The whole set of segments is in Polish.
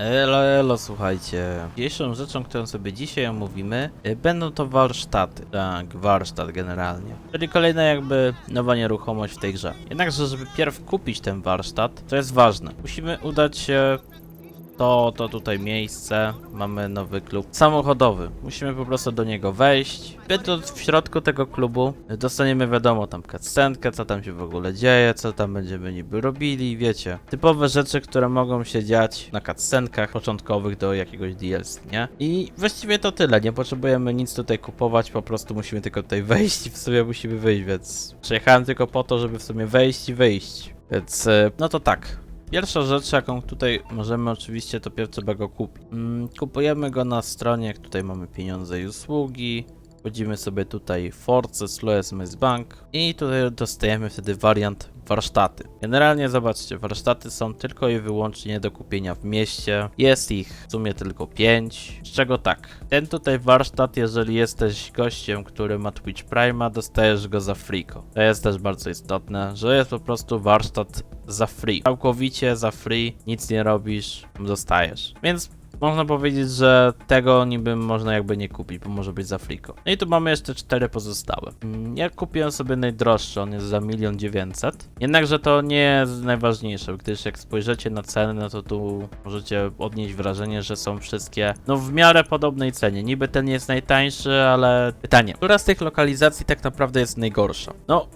Elo, elo, słuchajcie. Dzisiejszą rzeczą, którą sobie dzisiaj omówimy, y, będą to warsztaty. Tak, warsztat generalnie. Czyli kolejna jakby nowa nieruchomość w tej grze. Jednakże, żeby pierw kupić ten warsztat, to jest ważne. Musimy udać się to, to tutaj miejsce. Mamy nowy klub samochodowy. Musimy po prostu do niego wejść. Będąc w środku tego klubu, dostaniemy wiadomo tam cutscenkę, co tam się w ogóle dzieje, co tam będziemy niby robili, wiecie. Typowe rzeczy, które mogą się dziać na cutscenkach początkowych do jakiegoś DLC, nie? I właściwie to tyle. Nie potrzebujemy nic tutaj kupować, po prostu musimy tylko tutaj wejść i w sumie musimy wyjść, więc przyjechałem tylko po to, żeby w sumie wejść i wyjść. Więc, e, no to tak. Pierwsza rzecz, jaką tutaj możemy oczywiście, to pierw trzeba go kupić. Mm, kupujemy go na stronie, jak tutaj mamy pieniądze i usługi. Wchodzimy sobie tutaj Force, Slow Bank i tutaj dostajemy wtedy wariant warsztaty. Generalnie zobaczcie, warsztaty są tylko i wyłącznie do kupienia w mieście. Jest ich w sumie tylko 5, z czego tak. Ten tutaj warsztat, jeżeli jesteś gościem, który ma Twitch Prima, dostajesz go za freeko. To jest też bardzo istotne, że jest po prostu warsztat za free. Całkowicie za free, nic nie robisz, dostajesz. Więc można powiedzieć, że tego niby można jakby nie kupić, bo może być za friko. No i tu mamy jeszcze cztery pozostałe. Mm, Ja kupiłem sobie najdroższy, on jest za milion dziewięćset. Jednakże to nie jest najważniejsze, gdyż jak spojrzycie na ceny, no to tu możecie odnieść wrażenie, że są wszystkie no w miarę podobnej cenie. Niby ten jest najtańszy, ale pytanie, która z tych lokalizacji tak naprawdę jest najgorsza? No,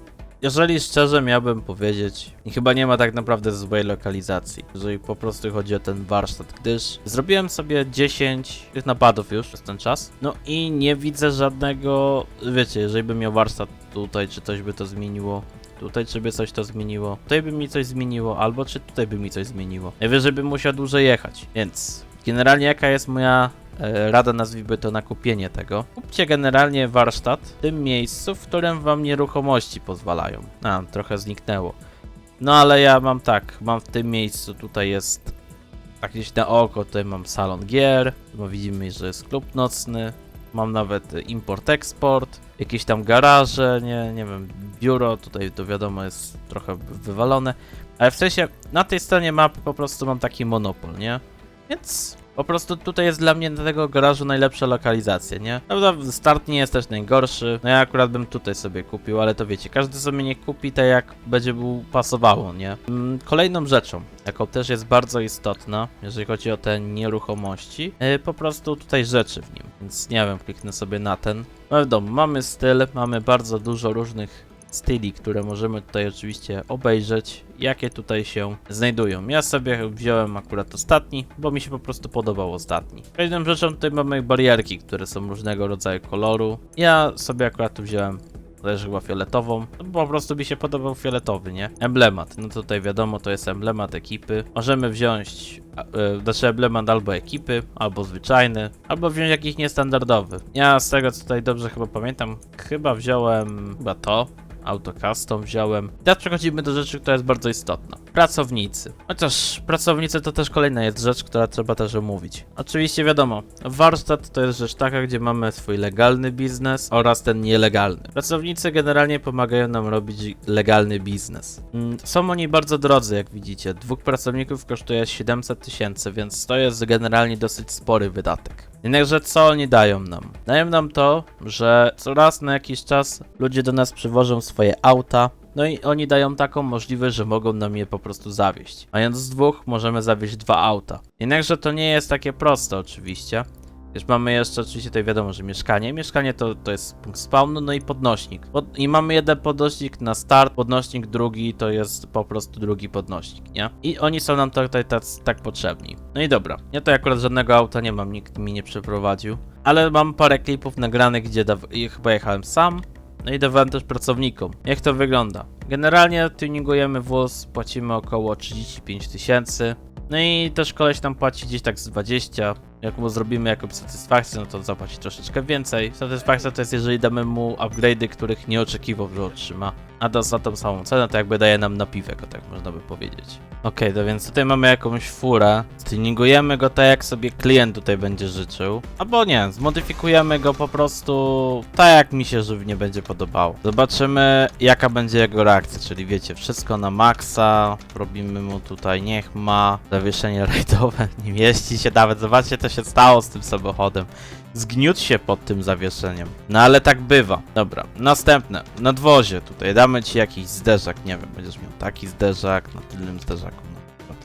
jeżeli szczerze miałbym powiedzieć, chyba nie ma tak naprawdę złej lokalizacji, jeżeli po prostu chodzi o ten warsztat, gdyż zrobiłem sobie 10 tych napadów już przez ten czas, no i nie widzę żadnego, wiecie, jeżeli bym miał warsztat tutaj, czy coś by to zmieniło, Tutaj czy by coś to zmieniło, tutaj by mi coś zmieniło, albo czy tutaj by mi coś zmieniło. Najwyżej bym musiał dłużej jechać, więc generalnie jaka jest moja rada, nazwijmy to na kupienie tego. Kupcie generalnie warsztat w tym miejscu, w którym wam nieruchomości pozwalają. A, trochę zniknęło. No ale ja mam tak, mam w tym miejscu, tutaj jest tak gdzieś na oko, tutaj mam salon gier, bo widzimy, że jest klub nocny, mam nawet e, import-eksport, jakieś tam garaże, nie, nie wiem, biuro, tutaj to wiadomo jest trochę wywalone, ale w sensie na tej stronie mapy po prostu mam taki monopol, nie? Więc po prostu tutaj jest dla mnie do tego garażu najlepsza lokalizacja, nie? Prawda, start nie jest też najgorszy. No ja akurat bym tutaj sobie kupił, ale to wiecie, każdy sobie nie kupi tak jak będzie mu pasowało, nie? Mm, Kolejną rzeczą, jaką też jest bardzo istotna, jeżeli chodzi o te nieruchomości, yy, po prostu tutaj rzeczy w nim. Więc nie wiem, kliknę sobie na ten. No wiadomo, mamy styl, mamy bardzo dużo różnych styli, które możemy tutaj oczywiście obejrzeć, jakie tutaj się znajdują. Ja sobie wziąłem akurat ostatni, bo mi się po prostu podobał ostatni. Kolejną rzeczą tutaj mamy barierki, które są różnego rodzaju koloru. Ja sobie akurat tu wziąłem też chyba fioletową, po prostu mi się podobał fioletowy, nie? Emblemat, no tutaj wiadomo, to jest emblemat ekipy. Możemy wziąć, e, znaczy emblemat albo ekipy, albo zwyczajny, albo wziąć jakiś niestandardowy. Ja z tego co tutaj dobrze chyba pamiętam, chyba wziąłem chyba to, Auto Custom wziąłem. Teraz przechodzimy do rzeczy, która jest bardzo istotna. Pracownicy. Chociaż pracownicy to też kolejna jest rzecz, która trzeba też omówić. Oczywiście wiadomo, warsztat to jest rzecz taka, gdzie mamy swój legalny biznes oraz ten nielegalny. Pracownicy generalnie pomagają nam robić legalny biznes. Mm, Są oni bardzo drodzy, jak widzicie. Dwóch pracowników kosztuje 700 tysięcy, więc to jest generalnie dosyć spory wydatek. Jednakże co oni dają nam? Dają nam to, że co raz na jakiś czas ludzie do nas przywożą swoje auta, no i oni dają taką możliwość, że mogą nam je po prostu zawieźć. Mając dwóch, możemy zawieźć dwa auta. Jednakże to nie jest takie proste oczywiście. Już mamy jeszcze oczywiście tutaj wiadomo, że mieszkanie. Mieszkanie to, to jest punkt spawnu, no i podnośnik. Pod, I mamy jeden podnośnik na start, podnośnik drugi to jest po prostu drugi podnośnik, nie? I oni są nam tutaj tak, tak potrzebni. No i dobra, ja to akurat żadnego auta nie mam, nikt mi nie przeprowadził. Ale mam parę klipów nagranych, gdzie i chyba jechałem sam. No i dawałem też pracownikom. Jak to wygląda? Generalnie tuningujemy wóz, płacimy około 35 tysięcy. No i też koleś tam płaci gdzieś tak z 20. Jak mu zrobimy jakąś satysfakcję, no to zapłaci troszeczkę więcej. Satysfakcja to jest, jeżeli damy mu upgrade'y, których nie oczekiwał, że otrzyma. A da za tą samą cenę, to jakby daje nam na piwek, o tak można by powiedzieć. Okej, to więc tutaj mamy jakąś furę. Tuningujemy go tak, jak sobie klient tutaj będzie życzył. Albo nie, zmodyfikujemy go po prostu tak, jak mi się żywnie będzie podobało. Zobaczymy, jaka będzie jego reakcja, czyli wiecie, wszystko na maksa. Robimy mu tutaj, niech ma zawieszenie rajdowe, nie mieści się nawet. Zobaczcie, co się stało z tym samochodem. Zgniótł się pod tym zawieszeniem. No ale tak bywa. Dobra, następne. Nadwozie tutaj damy ci jakiś zderzak, nie wiem, będziesz miał taki zderzak na tylnym zderzaku.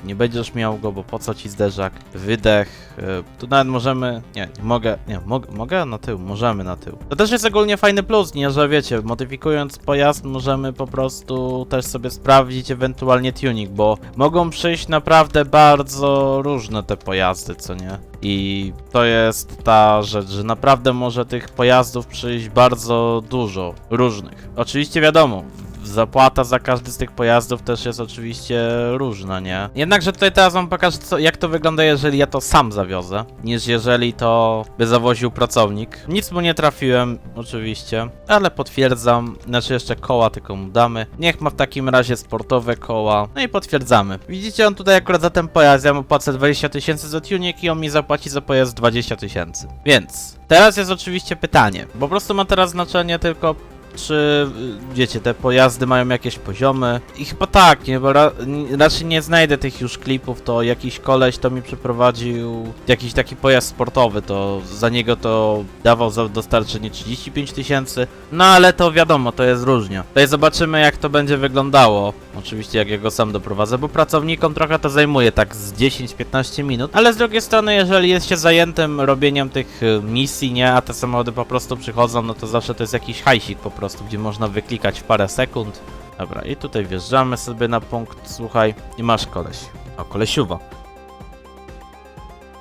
Nie będziesz miał go, bo po co ci zderzak? Wydech. y, Tu nawet możemy. Nie, nie mogę. Nie, mogę na tył, możemy na tył. To też jest ogólnie fajny plus, nie, że wiecie, modyfikując pojazd, możemy po prostu też sobie sprawdzić ewentualnie tuning, bo mogą przyjść naprawdę bardzo różne te pojazdy, co nie? I to jest ta rzecz, że naprawdę może tych pojazdów przyjść bardzo dużo różnych. Oczywiście wiadomo, zapłata za każdy z tych pojazdów też jest oczywiście różna, nie? Jednakże tutaj teraz wam pokażę, co, jak to wygląda, jeżeli ja to sam zawiozę, niż jeżeli to by zawoził pracownik. Nic mu nie trafiłem, oczywiście, ale potwierdzam, znaczy jeszcze koła tylko mu damy. Niech ma w takim razie sportowe koła, no i potwierdzamy. Widzicie, on tutaj akurat za ten pojazd, ja mu płacę 20 tysięcy za tuning i on mi zapłaci za pojazd 20 tysięcy. Więc, teraz jest oczywiście pytanie, po prostu ma teraz znaczenie tylko czy y, wiecie, te pojazdy mają jakieś poziomy? I chyba tak, nie, bo ra raczej nie znajdę tych już klipów, to jakiś koleś to mi przeprowadził jakiś taki pojazd sportowy, to za niego to dawał za dostarczenie 35 tysięcy, no ale to wiadomo, to jest różnie. Tutaj zobaczymy jak to będzie wyglądało, oczywiście jak ja go sam doprowadzę, bo pracownikom trochę to zajmuje tak z 10-15 minut, ale z drugiej strony, jeżeli jest się zajętym robieniem tych y, misji, nie, a te samochody po prostu przychodzą, no to zawsze to jest jakiś hajsik po prostu, gdzie można wyklikać w parę sekund. Dobra, i tutaj wjeżdżamy sobie na punkt, słuchaj, i masz koleś. O, kolesiuwa.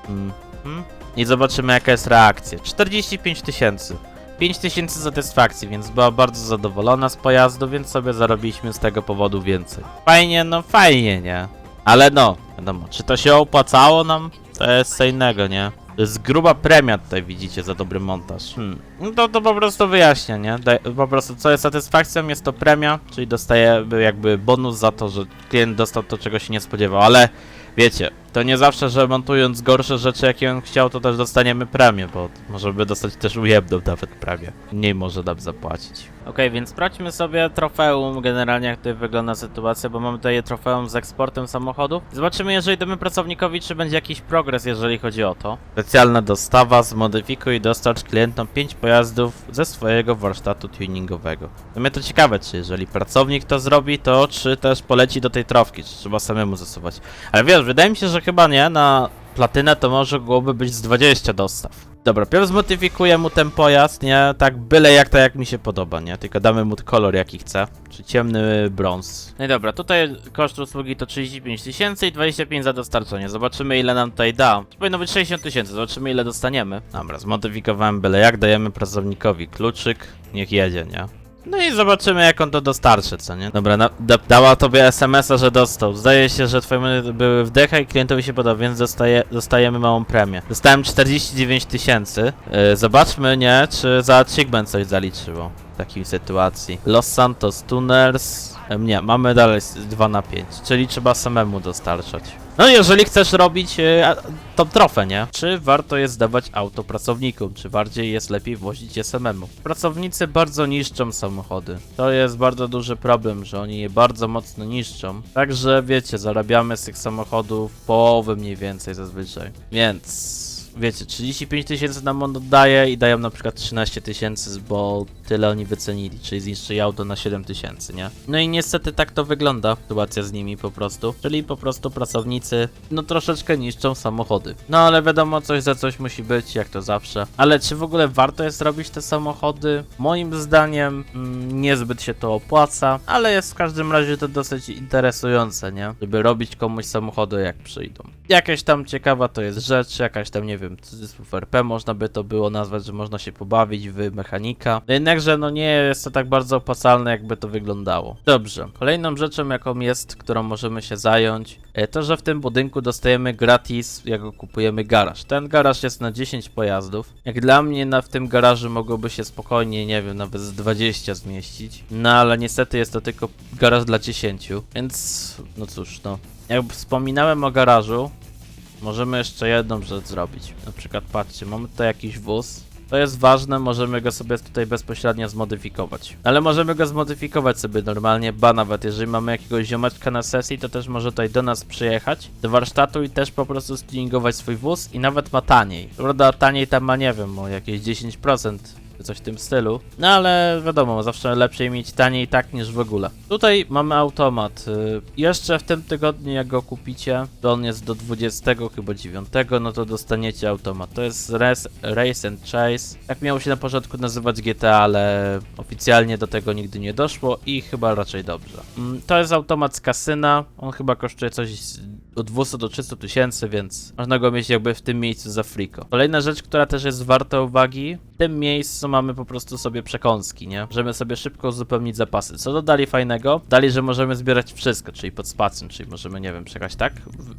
Mhm. I zobaczymy jaka jest reakcja. 45 tysięcy. 5 tysięcy satysfakcji, więc była bardzo zadowolona z pojazdu, więc sobie zarobiliśmy z tego powodu więcej. Fajnie, no fajnie, nie? Ale no, wiadomo, czy to się opłacało nam? To jest co innego, nie? To jest gruba premia tutaj widzicie za dobry montaż. Hmm. No to, to po prostu wyjaśnia, nie? Daj, po prostu co jest satysfakcją, jest to premia, czyli dostaje jakby bonus za to, że klient dostał to, czego się nie spodziewał, ale wiecie, to nie zawsze, że montując gorsze rzeczy, jakie on chciał, to też dostaniemy premię, bo możemy dostać też ujemną nawet premię. Mniej może nam zapłacić. Okej, więc sprawdźmy sobie trofeum, generalnie jak tutaj wygląda sytuacja, bo mamy tutaj trofeum z eksportem samochodów. Zobaczymy, jeżeli damy pracownikowi, czy będzie jakiś progres, jeżeli chodzi o to. Specjalna dostawa, zmodyfikuj i dostarcz klientom 5 pojazdów ze swojego warsztatu tuningowego. To mnie to ciekawe, czy jeżeli pracownik to zrobi, to czy też poleci do tej trofki, czy trzeba samemu zasuwać. Ale wiesz, wydaje mi się, że chyba nie, na platynę to może byłoby być z 20 dostaw. Dobra, pierw zmodyfikuję mu ten pojazd, nie? Tak byle jak to jak mi się podoba, nie? Tylko damy mu kolor jaki chce, czy ciemny brąz. No i dobra, tutaj koszt usługi to 35 tysięcy i 25 za dostarczenie. Zobaczymy ile nam tutaj da. To powinno być 60 tysięcy, zobaczymy ile dostaniemy. Dobra, zmodyfikowałem byle jak, dajemy pracownikowi kluczyk, niech jedzie, nie? No i zobaczymy jak on to dostarczy, co nie? Dobra, na, da, dała tobie SMS-a, że dostał. Zdaje się, że twoje monety były w decha i klientowi się podoba, więc dostaje, dostajemy małą premię. Dostałem 49 tysięcy. Yy, zobaczmy, nie, czy za achievement coś zaliczyło w takiej sytuacji. Los Santos Tuners. Em, Nie, mamy dalej 2 na 5, czyli trzeba samemu dostarczać. No jeżeli chcesz robić e, a- tą trofę, nie? Czy warto jest dawać auto pracownikom? Czy bardziej jest lepiej wozić je samemu? Pracownicy bardzo niszczą samochody. To jest bardzo duży problem, że oni je bardzo mocno niszczą. Także wiecie, zarabiamy z tych samochodów połowę mniej więcej zazwyczaj. Więc wiecie, 35 tysięcy nam on oddaje i dają na przykład 13 tysięcy, bo tyle oni wycenili, czyli zniszczyli auto na 7 tysięcy, nie? No i niestety tak to wygląda, sytuacja z nimi po prostu, czyli po prostu pracownicy, no troszeczkę niszczą samochody. No ale wiadomo, coś za coś musi być, jak to zawsze. Ale czy w ogóle warto jest robić te samochody? Moim zdaniem mm, niezbyt się to opłaca, ale jest w każdym razie to dosyć interesujące, nie? Żeby robić komuś samochody jak przyjdą. Jakaś tam ciekawa to jest rzecz, jakaś tam, nie wiem, cudzysłów RP można by to było nazwać, że można się pobawić w mechanika. No Jednakże no nie jest to tak bardzo opłacalne, jakby to wyglądało. Dobrze, kolejną rzeczą jaką jest, którą możemy się zająć, e, to że w tym budynku dostajemy gratis, jak kupujemy garaż. Ten garaż jest na 10 pojazdów. Jak dla mnie na, w tym garażu mogłoby się spokojnie, nie wiem, nawet z 20 zmieścić. No ale niestety jest to tylko garaż dla 10, więc no cóż, no. Jak wspominałem o garażu, możemy jeszcze jedną rzecz zrobić. Na przykład patrzcie, mamy tutaj jakiś wóz. To jest ważne, możemy go sobie tutaj bezpośrednio zmodyfikować. Ale możemy go zmodyfikować sobie normalnie, ba nawet jeżeli mamy jakiegoś ziomeczka na sesji, to też może tutaj do nas przyjechać, do warsztatu i też po prostu stuningować swój wóz i nawet ma taniej. Prawda, taniej tam ma, nie wiem, o jakieś 10%. Czy Coś w tym stylu. No ale wiadomo, zawsze lepiej mieć taniej tak niż w ogóle. Tutaj mamy automat. Y, Jeszcze w tym tygodniu jak go kupicie, to on jest do 20 chyba 9, no to dostaniecie automat. To jest Race, Race and Chase. Tak miało się na początku nazywać GTA, ale oficjalnie do tego nigdy nie doszło i chyba raczej dobrze. Mm, To jest automat z kasyna. On chyba kosztuje coś od 200 do 300 tysięcy, więc można go mieć jakby w tym miejscu za friko. Kolejna rzecz, która też jest warta uwagi, w tym miejscu mamy po prostu sobie przekąski, nie? Możemy sobie szybko uzupełnić zapasy. Co dodali fajnego? Dali, że możemy zbierać wszystko, czyli pod spacją, czyli możemy, nie wiem, przekać tak,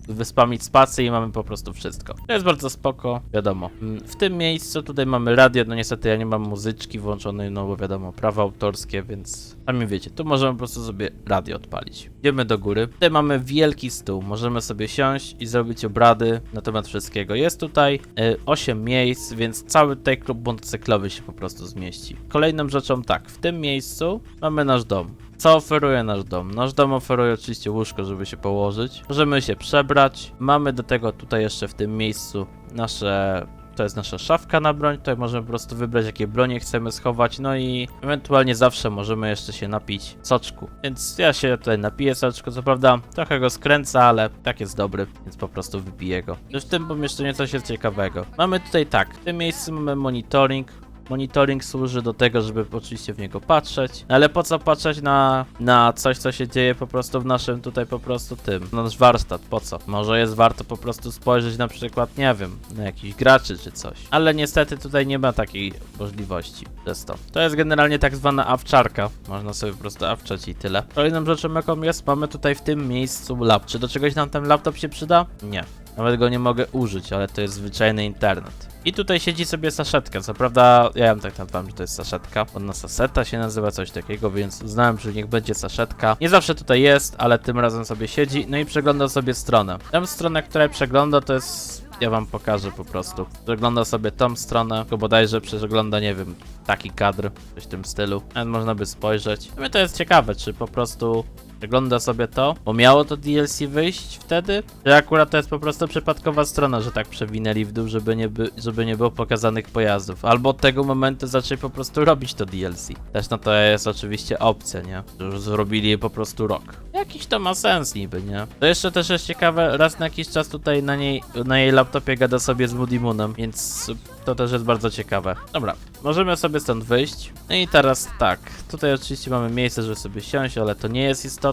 wyspamić spację i mamy po prostu wszystko. To jest bardzo spoko, wiadomo. Mm, W tym miejscu tutaj mamy radio, no niestety ja nie mam muzyczki włączonej, no bo wiadomo, prawa autorskie, więc sami wiecie, tu możemy po prostu sobie radio odpalić. Idziemy do góry. Tutaj mamy wielki stół, możemy sobie siąść i zrobić obrady na temat wszystkiego. Jest tutaj e, 8 miejsc, więc cały tutaj klub motocyklowy się po prostu zmieści. Kolejną rzeczą tak, w tym miejscu mamy nasz dom. Co oferuje nasz dom? Nasz dom oferuje oczywiście łóżko, żeby się położyć. Możemy się przebrać. Mamy do tego tutaj jeszcze w tym miejscu nasze to jest nasza szafka na broń, tutaj możemy po prostu wybrać jakie bronie chcemy schować, no i ewentualnie zawsze możemy jeszcze się napić soczku. Więc ja się tutaj napiję soczku, co prawda trochę go skręca, ale tak jest dobry, więc po prostu wypiję go. W tym pomieszczeniu coś jest ciekawego. Mamy tutaj tak, w tym miejscu mamy monitoring, Monitoring służy do tego, żeby oczywiście w niego patrzeć, ale po co patrzeć na, na coś, co się dzieje po prostu w naszym tutaj po prostu tym, na nasz warsztat, po co? Może jest warto po prostu spojrzeć na przykład, nie wiem, na jakichś graczy czy coś. Ale niestety tutaj nie ma takiej możliwości. To jest to. Jest generalnie tak zwana awczarka. Można sobie po prostu awczać i tyle. Kolejną rzeczą jaką jest, mamy tutaj w tym miejscu lap. Czy do czegoś nam ten laptop się przyda? Nie. Nawet go nie mogę użyć, ale to jest zwyczajny internet. I tutaj siedzi sobie saszetka. Co prawda, ja ją tak nazwałem, że to jest saszetka. Ona saseta się nazywa, coś takiego, więc uznałem, że niech będzie saszetka. Nie zawsze tutaj jest, ale tym razem sobie siedzi, no i przegląda sobie stronę. Tę stronę, która przegląda, to jest. Ja wam pokażę po prostu. Przegląda sobie tą stronę, tylko bodajże przegląda, nie wiem, taki kadr, coś w tym stylu. Nawet można by spojrzeć. No to jest ciekawe, czy po prostu Przegląda sobie to, bo miało to DLC wyjść wtedy, że akurat to jest po prostu przypadkowa strona, że tak przewinęli w dół, żeby nie, by, żeby nie było pokazanych pojazdów. Albo od tego momentu zaczęli po prostu robić to DLC. Też no to jest oczywiście opcja, nie? Już zrobili po prostu rok. Jakiś to ma sens niby, nie? To jeszcze też jest ciekawe, raz na jakiś czas tutaj na niej, na jej laptopie gada sobie z Moody Moonem, więc to też jest bardzo ciekawe. Dobra, możemy sobie stąd wyjść. No i teraz tak, tutaj oczywiście mamy miejsce, żeby sobie siąść, ale to nie jest istotne.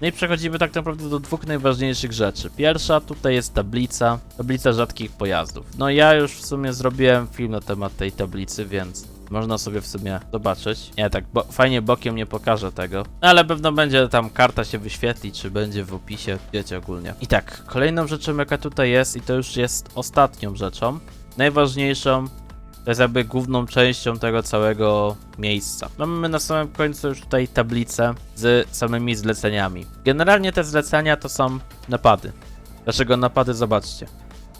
No i przechodzimy tak naprawdę do dwóch najważniejszych rzeczy. Pierwsza tutaj jest tablica, tablica rzadkich pojazdów. No ja już w sumie zrobiłem film na temat tej tablicy, więc można sobie w sumie zobaczyć. Nie, tak bo fajnie bokiem nie pokażę tego. No ale pewno będzie tam karta się wyświetli, czy będzie w opisie, wiecie ogólnie. I tak, kolejną rzeczą jaka tutaj jest, i to już jest ostatnią rzeczą, najważniejszą, to jest jakby główną częścią tego całego miejsca. Mamy na samym końcu już tutaj tablicę z samymi zleceniami. Generalnie te zlecenia to są napady. Dlaczego napady? Zobaczcie.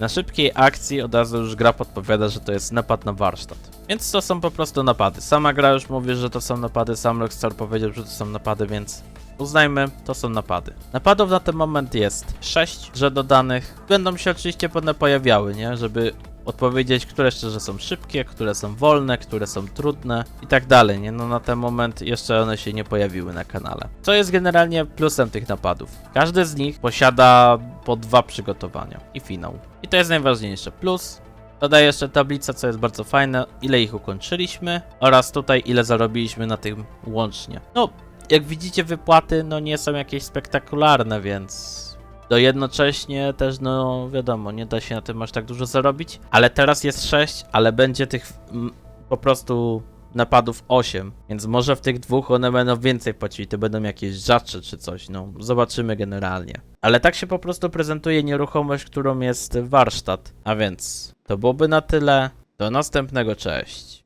Na szybkiej akcji od razu już gra podpowiada, że to jest napad na warsztat. Więc to są po prostu napady. Sama gra już mówi, że to są napady, sam Rockstar powiedział, że to są napady, więc uznajmy, to są napady. Napadów na ten moment jest 6, że dodanych. Będą się oczywiście one pojawiały, nie? Żeby odpowiedzieć, które szczerze są szybkie, które są wolne, które są trudne i tak dalej, nie? No na ten moment jeszcze one się nie pojawiły na kanale. Co jest generalnie plusem tych napadów? Każdy z nich posiada po dwa przygotowania i finał. I to jest najważniejsze. Plus Dodaję jeszcze tablicę, co jest bardzo fajne, ile ich ukończyliśmy oraz tutaj ile zarobiliśmy na tym łącznie. No, jak widzicie wypłaty no nie są jakieś spektakularne, więc To jednocześnie też, no wiadomo, nie da się na tym aż tak dużo zarobić, ale teraz jest 6, ale będzie tych mm, po prostu napadów 8, więc może w tych dwóch one będą więcej płacić, to będą jakieś rzadsze czy coś, no zobaczymy generalnie. Ale tak się po prostu prezentuje nieruchomość, którą jest warsztat. A więc to byłoby na tyle. Do następnego, cześć.